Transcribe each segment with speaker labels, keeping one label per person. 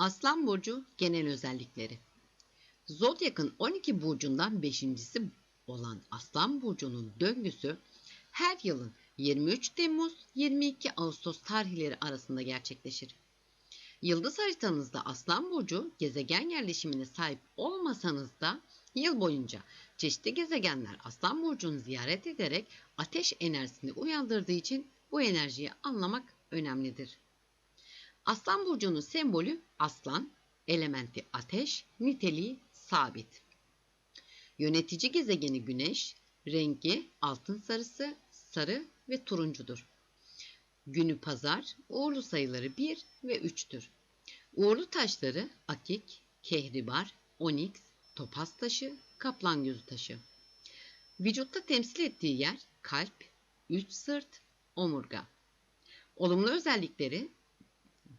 Speaker 1: Aslan burcu genel özellikleri. Zodyak'ın 12 burcundan 5.si olan Aslan burcunun döngüsü her yılın 23 Temmuz 22 Ağustos tarihleri arasında gerçekleşir. Yıldız haritanızda Aslan burcu gezegen yerleşimine sahip olmasanız da yıl boyunca çeşitli gezegenler Aslan burcunu ziyaret ederek ateş enerjisini uyandırdığı için bu enerjiyi anlamak önemlidir. Aslan burcunun sembolü aslan, elementi ateş, niteliği sabit. Yönetici gezegeni güneş, rengi altın sarısı, sarı ve turuncudur. Günü pazar, uğurlu sayıları 1 ve 3'tür. Uğurlu taşları akik, kehribar, oniks, topaz taşı, kaplan gözü taşı. Vücutta temsil ettiği yer kalp, üç sırt, omurga. Olumlu özellikleri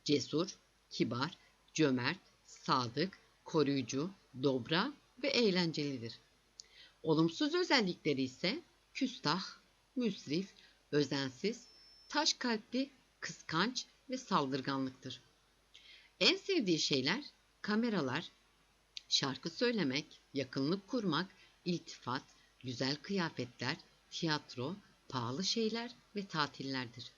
Speaker 1: cesur, kibar, cömert, sadık, koruyucu, dobra ve eğlencelidir. Olumsuz özellikleri ise küstah, müsrif, özensiz, taş kalpli, kıskanç ve saldırganlıktır. En sevdiği şeyler kameralar, şarkı söylemek, yakınlık kurmak, iltifat, güzel kıyafetler, tiyatro, pahalı şeyler ve tatillerdir.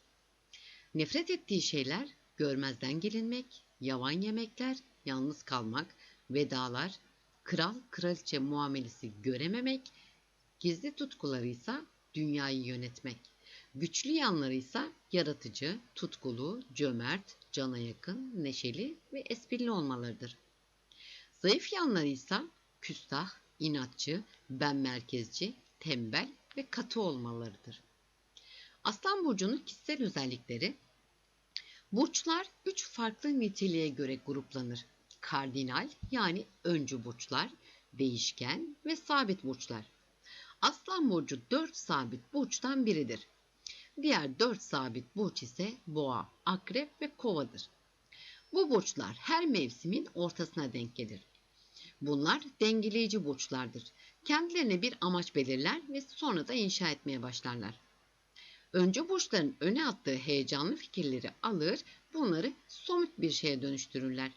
Speaker 1: Nefret ettiği şeyler görmezden gelinmek, yavan yemekler, yalnız kalmak, vedalar, kral kraliçe muamelesi görememek, gizli tutkuları ise dünyayı yönetmek. Güçlü yanları ise yaratıcı, tutkulu, cömert, cana yakın, neşeli ve esprili olmalarıdır. Zayıf yanları ise küstah, inatçı, ben merkezci, tembel ve katı olmalarıdır. Aslan burcunun kişisel özellikleri Burçlar üç farklı niteliğe göre gruplanır. Kardinal yani öncü burçlar, değişken ve sabit burçlar. Aslan burcu dört sabit burçtan biridir. Diğer dört sabit burç ise boğa, akrep ve kovadır. Bu burçlar her mevsimin ortasına denk gelir. Bunlar dengeleyici burçlardır. Kendilerine bir amaç belirler ve sonra da inşa etmeye başlarlar. Önce burçların öne attığı heyecanlı fikirleri alır, bunları somut bir şeye dönüştürürler.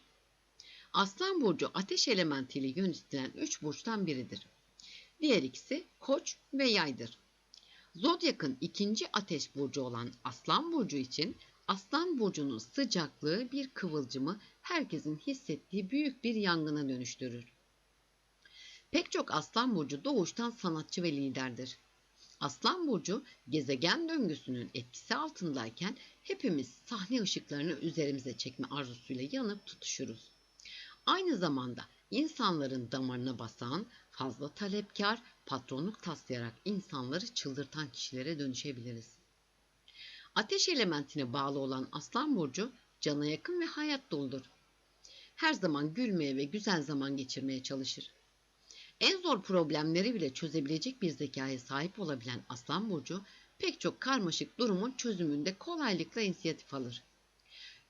Speaker 1: Aslan burcu ateş elementiyle yönetilen üç burçtan biridir. Diğer ikisi koç ve yaydır. Zodyak'ın ikinci ateş burcu olan Aslan burcu için Aslan burcunun sıcaklığı bir kıvılcımı herkesin hissettiği büyük bir yangına dönüştürür. Pek çok Aslan burcu doğuştan sanatçı ve liderdir. Aslan burcu gezegen döngüsünün etkisi altındayken hepimiz sahne ışıklarını üzerimize çekme arzusuyla yanıp tutuşuruz. Aynı zamanda insanların damarına basan, fazla talepkar, patronluk taslayarak insanları çıldırtan kişilere dönüşebiliriz. Ateş elementine bağlı olan Aslan burcu cana yakın ve hayat doludur. Her zaman gülmeye ve güzel zaman geçirmeye çalışır. En zor problemleri bile çözebilecek bir zekaya sahip olabilen Aslan Burcu pek çok karmaşık durumun çözümünde kolaylıkla inisiyatif alır.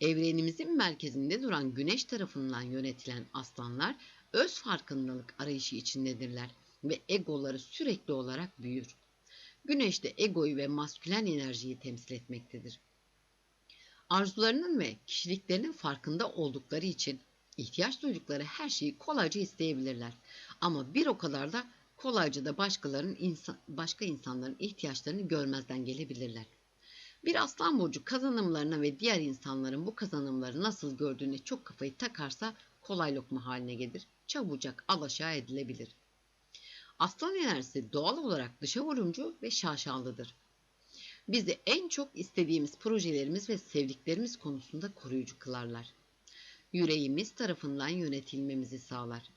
Speaker 1: Evrenimizin merkezinde duran güneş tarafından yönetilen aslanlar öz farkındalık arayışı içindedirler ve egoları sürekli olarak büyür. Güneş de egoyu ve maskülen enerjiyi temsil etmektedir. Arzularının ve kişiliklerinin farkında oldukları için ihtiyaç duydukları her şeyi kolayca isteyebilirler. Ama bir o kadar da kolayca da başkalarının insan, başka insanların ihtiyaçlarını görmezden gelebilirler. Bir aslan burcu kazanımlarına ve diğer insanların bu kazanımları nasıl gördüğüne çok kafayı takarsa kolay lokma haline gelir, çabucak alaşağı edilebilir. Aslan enerjisi doğal olarak dışa vurumcu ve şaşalıdır. Bizi en çok istediğimiz projelerimiz ve sevdiklerimiz konusunda koruyucu kılarlar. Yüreğimiz tarafından yönetilmemizi sağlar.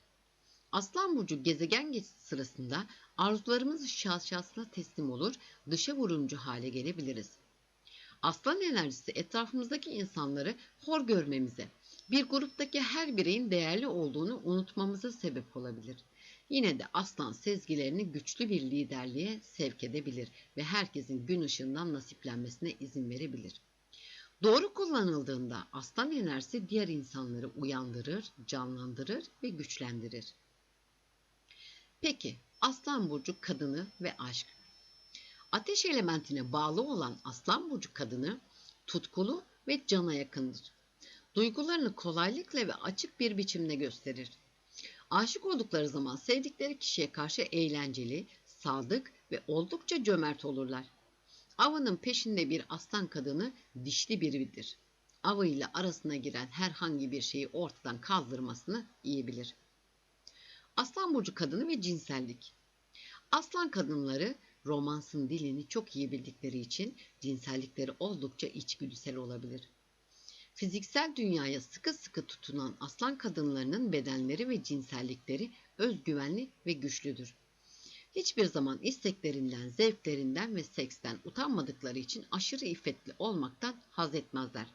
Speaker 1: Aslan burcu gezegen geçişi sırasında arzularımız şaşasına teslim olur, dışa vurumcu hale gelebiliriz. Aslan enerjisi etrafımızdaki insanları hor görmemize, bir gruptaki her bireyin değerli olduğunu unutmamıza sebep olabilir. Yine de aslan sezgilerini güçlü bir liderliğe sevk edebilir ve herkesin gün ışığından nasiplenmesine izin verebilir. Doğru kullanıldığında aslan enerjisi diğer insanları uyandırır, canlandırır ve güçlendirir. Peki Aslan burcu kadını ve aşk. Ateş elementine bağlı olan Aslan burcu kadını tutkulu ve cana yakındır. Duygularını kolaylıkla ve açık bir biçimde gösterir. Aşık oldukları zaman sevdikleri kişiye karşı eğlenceli, sadık ve oldukça cömert olurlar. Avının peşinde bir aslan kadını dişli biridir. Avı ile arasına giren herhangi bir şeyi ortadan kaldırmasını iyi bilir. Aslan burcu kadını ve cinsellik. Aslan kadınları romansın dilini çok iyi bildikleri için cinsellikleri oldukça içgüdüsel olabilir. Fiziksel dünyaya sıkı sıkı tutunan aslan kadınlarının bedenleri ve cinsellikleri özgüvenli ve güçlüdür. Hiçbir zaman isteklerinden, zevklerinden ve seksten utanmadıkları için aşırı iffetli olmaktan haz etmezler.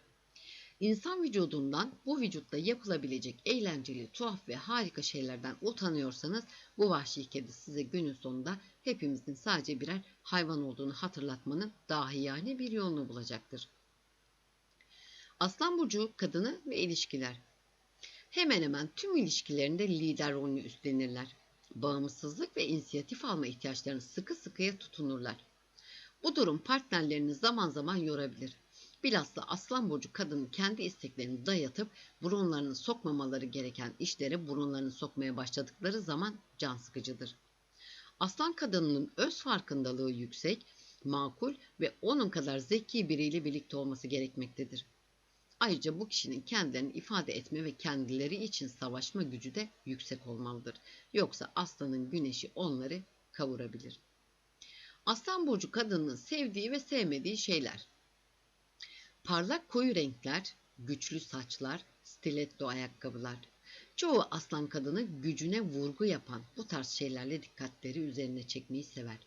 Speaker 1: İnsan vücudundan bu vücutta yapılabilecek eğlenceli, tuhaf ve harika şeylerden utanıyorsanız bu vahşi kedi size günün sonunda hepimizin sadece birer hayvan olduğunu hatırlatmanın dahiyane bir yolunu bulacaktır. Aslan burcu kadını ve ilişkiler. Hemen hemen tüm ilişkilerinde lider rolünü üstlenirler. Bağımsızlık ve inisiyatif alma ihtiyaçlarını sıkı sıkıya tutunurlar. Bu durum partnerlerini zaman zaman yorabilir. Bilhassa aslan burcu kadının kendi isteklerini dayatıp burunlarını sokmamaları gereken işlere burunlarını sokmaya başladıkları zaman can sıkıcıdır. Aslan kadınının öz farkındalığı yüksek, makul ve onun kadar zeki biriyle birlikte olması gerekmektedir. Ayrıca bu kişinin kendilerini ifade etme ve kendileri için savaşma gücü de yüksek olmalıdır. Yoksa aslanın güneşi onları kavurabilir. Aslan burcu kadının sevdiği ve sevmediği şeyler. Parlak koyu renkler, güçlü saçlar, stiletto ayakkabılar. Çoğu aslan kadını gücüne vurgu yapan bu tarz şeylerle dikkatleri üzerine çekmeyi sever.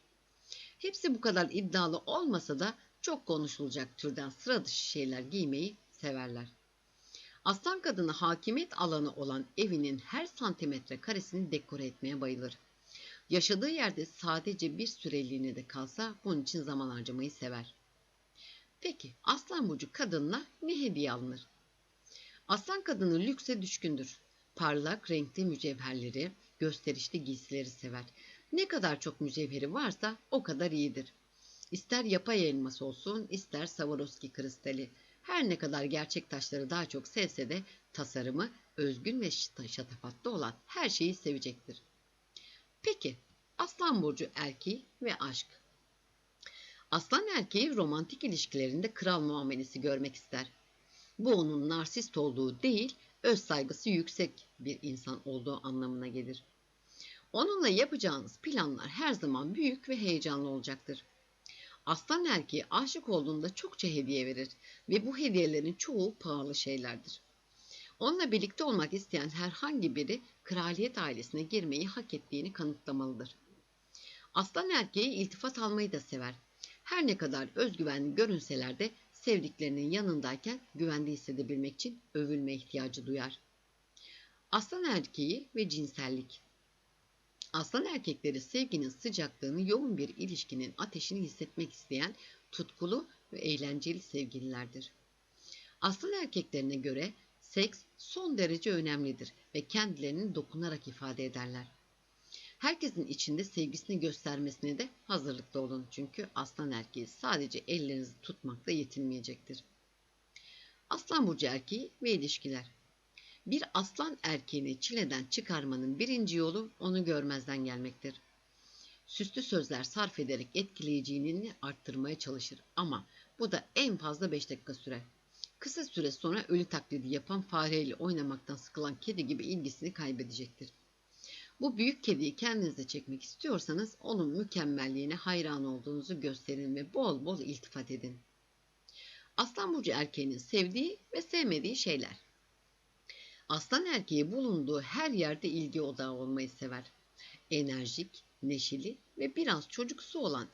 Speaker 1: Hepsi bu kadar iddialı olmasa da çok konuşulacak türden sıra dışı şeyler giymeyi severler. Aslan kadını hakimiyet alanı olan evinin her santimetre karesini dekore etmeye bayılır. Yaşadığı yerde sadece bir süreliğine de kalsa bunun için zaman harcamayı sever. Peki aslan burcu kadınla ne hediye alınır? Aslan kadını lükse düşkündür. Parlak renkli mücevherleri, gösterişli giysileri sever. Ne kadar çok mücevheri varsa o kadar iyidir. İster yapay elması olsun, ister Swarovski kristali. Her ne kadar gerçek taşları daha çok sevse de tasarımı özgün ve şatafatlı olan her şeyi sevecektir. Peki, Aslan Burcu erkeği ve aşk. Aslan erkeği romantik ilişkilerinde kral muamelesi görmek ister. Bu onun narsist olduğu değil, öz saygısı yüksek bir insan olduğu anlamına gelir. Onunla yapacağınız planlar her zaman büyük ve heyecanlı olacaktır. Aslan erkeği aşık olduğunda çokça hediye verir ve bu hediyelerin çoğu pahalı şeylerdir. Onunla birlikte olmak isteyen herhangi biri kraliyet ailesine girmeyi hak ettiğini kanıtlamalıdır. Aslan erkeği iltifat almayı da sever. Her ne kadar özgüvenli görünseler de sevdiklerinin yanındayken güvende hissedebilmek için övülme ihtiyacı duyar. Aslan erkeği ve cinsellik Aslan erkekleri sevginin sıcaklığını, yoğun bir ilişkinin ateşini hissetmek isteyen tutkulu ve eğlenceli sevgililerdir. Aslan erkeklerine göre seks son derece önemlidir ve kendilerini dokunarak ifade ederler. Herkesin içinde sevgisini göstermesine de hazırlıklı olun çünkü aslan erkeği sadece ellerinizi tutmakla yetinmeyecektir. Aslan burcu erkeği ve ilişkiler bir aslan erkeğini çileden çıkarmanın birinci yolu onu görmezden gelmektir. Süslü sözler sarf ederek etkileyiciliğini arttırmaya çalışır ama bu da en fazla 5 dakika sürer. Kısa süre sonra ölü taklidi yapan fareyle oynamaktan sıkılan kedi gibi ilgisini kaybedecektir. Bu büyük kediyi kendinize çekmek istiyorsanız onun mükemmelliğine hayran olduğunuzu gösterin ve bol bol iltifat edin. Aslan burcu erkeğinin sevdiği ve sevmediği şeyler. Aslan erkeği bulunduğu her yerde ilgi odağı olmayı sever. Enerjik, neşeli ve biraz çocuksu olan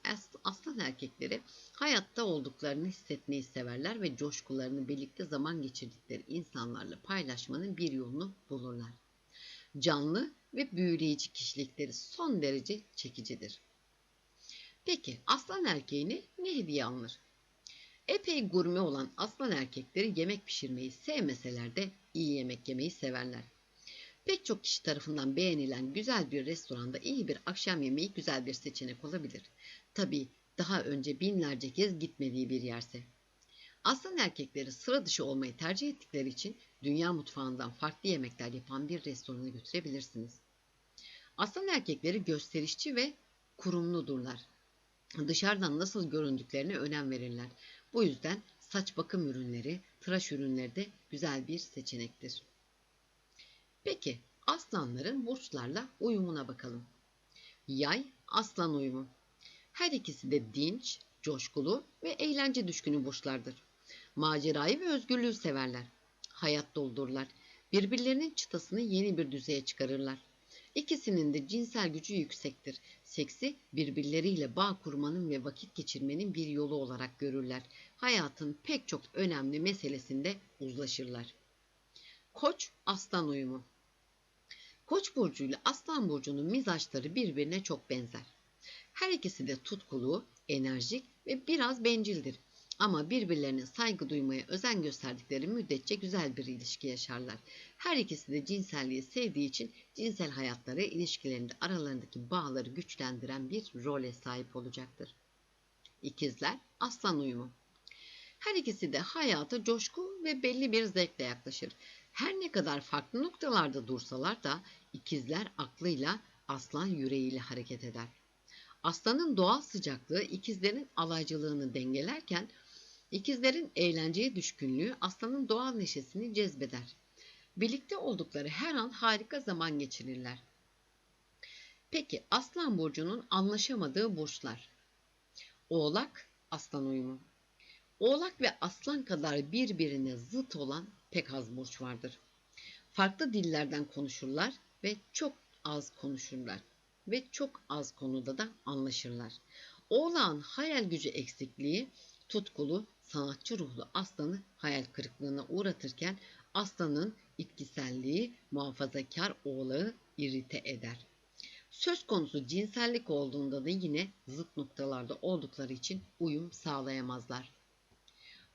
Speaker 1: aslan erkekleri hayatta olduklarını hissetmeyi severler ve coşkularını birlikte zaman geçirdikleri insanlarla paylaşmanın bir yolunu bulurlar. Canlı ve büyüleyici kişilikleri son derece çekicidir. Peki aslan erkeğine ne hediye alınır? Epey gurme olan aslan erkekleri yemek pişirmeyi sevmeseler de iyi yemek yemeyi severler. Pek çok kişi tarafından beğenilen güzel bir restoranda iyi bir akşam yemeği güzel bir seçenek olabilir. Tabi daha önce binlerce kez gitmediği bir yerse. Aslan erkekleri sıra dışı olmayı tercih ettikleri için dünya mutfağından farklı yemekler yapan bir restorana götürebilirsiniz. Aslan erkekleri gösterişçi ve kurumludurlar. Dışarıdan nasıl göründüklerine önem verirler. Bu yüzden saç bakım ürünleri, tıraş ürünleri de güzel bir seçenektir. Peki aslanların burçlarla uyumuna bakalım. Yay, aslan uyumu. Her ikisi de dinç, coşkulu ve eğlence düşkünü burçlardır. Macerayı ve özgürlüğü severler. Hayat doldururlar. Birbirlerinin çıtasını yeni bir düzeye çıkarırlar. İkisinin de cinsel gücü yüksektir. Seksi birbirleriyle bağ kurmanın ve vakit geçirmenin bir yolu olarak görürler. Hayatın pek çok önemli meselesinde uzlaşırlar. Koç aslan uyumu. Koç burcu ile aslan burcunun mizaçları birbirine çok benzer. Her ikisi de tutkulu, enerjik ve biraz bencildir. Ama birbirlerine saygı duymaya özen gösterdikleri müddetçe güzel bir ilişki yaşarlar. Her ikisi de cinselliği sevdiği için cinsel hayatları ilişkilerinde aralarındaki bağları güçlendiren bir role sahip olacaktır. İkizler aslan uyumu. Her ikisi de hayata coşku ve belli bir zevkle yaklaşır. Her ne kadar farklı noktalarda dursalar da ikizler aklıyla aslan yüreğiyle hareket eder. Aslanın doğal sıcaklığı ikizlerin alaycılığını dengelerken ikizlerin eğlenceye düşkünlüğü aslanın doğal neşesini cezbeder. Birlikte oldukları her an harika zaman geçirirler. Peki Aslan burcunun anlaşamadığı burçlar. Oğlak, Aslan uyumu. Oğlak ve Aslan kadar birbirine zıt olan pek az burç vardır. Farklı dillerden konuşurlar ve çok az konuşurlar ve çok az konuda da anlaşırlar. Oğlağın hayal gücü eksikliği tutkulu, sanatçı ruhlu aslanı hayal kırıklığına uğratırken aslanın itkiselliği muhafazakar oğlağı irite eder. Söz konusu cinsellik olduğunda da yine zıt noktalarda oldukları için uyum sağlayamazlar.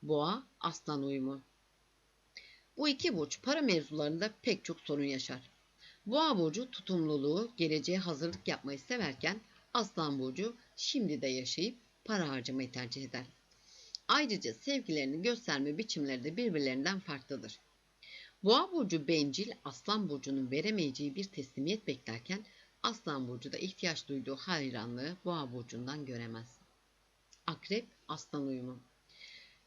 Speaker 1: Boğa, aslan uyumu. Bu iki burç para mevzularında pek çok sorun yaşar. Boğa burcu tutumluluğu, geleceğe hazırlık yapmayı severken Aslan burcu şimdi de yaşayıp para harcamayı tercih eder. Ayrıca sevgilerini gösterme biçimleri de birbirlerinden farklıdır. Boğa burcu bencil, Aslan burcunun veremeyeceği bir teslimiyet beklerken Aslan burcu da ihtiyaç duyduğu hayranlığı Boğa burcundan göremez. Akrep, Aslan uyumu.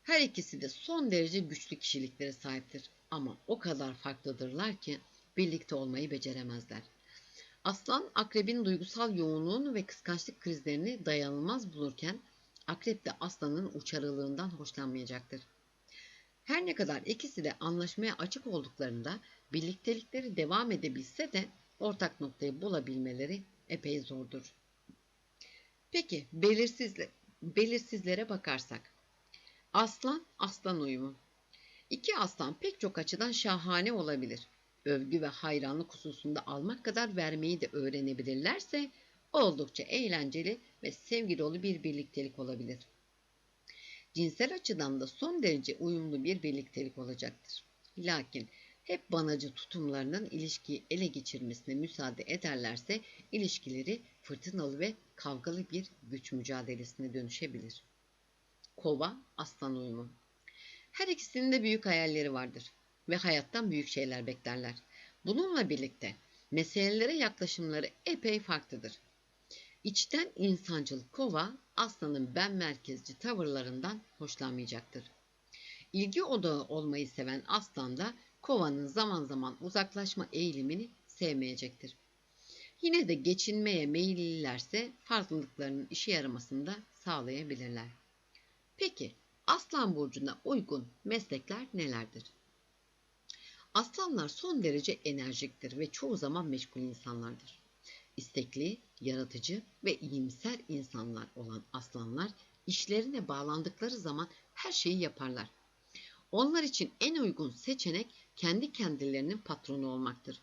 Speaker 1: Her ikisi de son derece güçlü kişiliklere sahiptir ama o kadar farklıdırlar ki birlikte olmayı beceremezler. Aslan akrebin duygusal yoğunluğunu ve kıskançlık krizlerini dayanılmaz bulurken akrep de aslanın uçarılığından hoşlanmayacaktır. Her ne kadar ikisi de anlaşmaya açık olduklarında birliktelikleri devam edebilse de ortak noktayı bulabilmeleri epey zordur. Peki belirsizle, belirsizlere bakarsak. Aslan, aslan uyumu. İki aslan pek çok açıdan şahane olabilir. Övgü ve hayranlık hususunda almak kadar vermeyi de öğrenebilirlerse oldukça eğlenceli ve sevgi dolu bir birliktelik olabilir. Cinsel açıdan da son derece uyumlu bir birliktelik olacaktır. Lakin hep banacı tutumlarının ilişkiyi ele geçirmesine müsaade ederlerse ilişkileri fırtınalı ve kavgalı bir güç mücadelesine dönüşebilir. Kova, aslan uyumu. Her ikisinin de büyük hayalleri vardır ve hayattan büyük şeyler beklerler. Bununla birlikte meselelere yaklaşımları epey farklıdır. İçten insancıl kova aslanın ben merkezci tavırlarından hoşlanmayacaktır. İlgi odağı olmayı seven aslan da kovanın zaman zaman uzaklaşma eğilimini sevmeyecektir. Yine de geçinmeye meyillilerse farklılıklarının işe yaramasını da sağlayabilirler. Peki Aslan burcuna uygun meslekler nelerdir? Aslanlar son derece enerjiktir ve çoğu zaman meşgul insanlardır. İstekli, yaratıcı ve iyimser insanlar olan aslanlar işlerine bağlandıkları zaman her şeyi yaparlar. Onlar için en uygun seçenek kendi kendilerinin patronu olmaktır.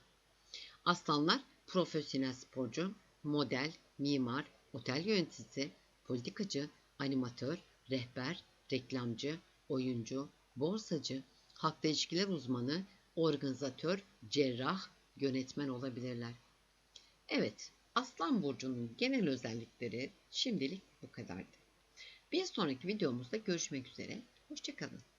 Speaker 1: Aslanlar profesyonel sporcu, model, mimar, otel yöneticisi, politikacı, animatör, rehber, reklamcı, oyuncu, borsacı, halkla ilişkiler uzmanı, organizatör, cerrah, yönetmen olabilirler. Evet, Aslan Burcu'nun genel özellikleri şimdilik bu kadardı. Bir sonraki videomuzda görüşmek üzere. Hoşçakalın.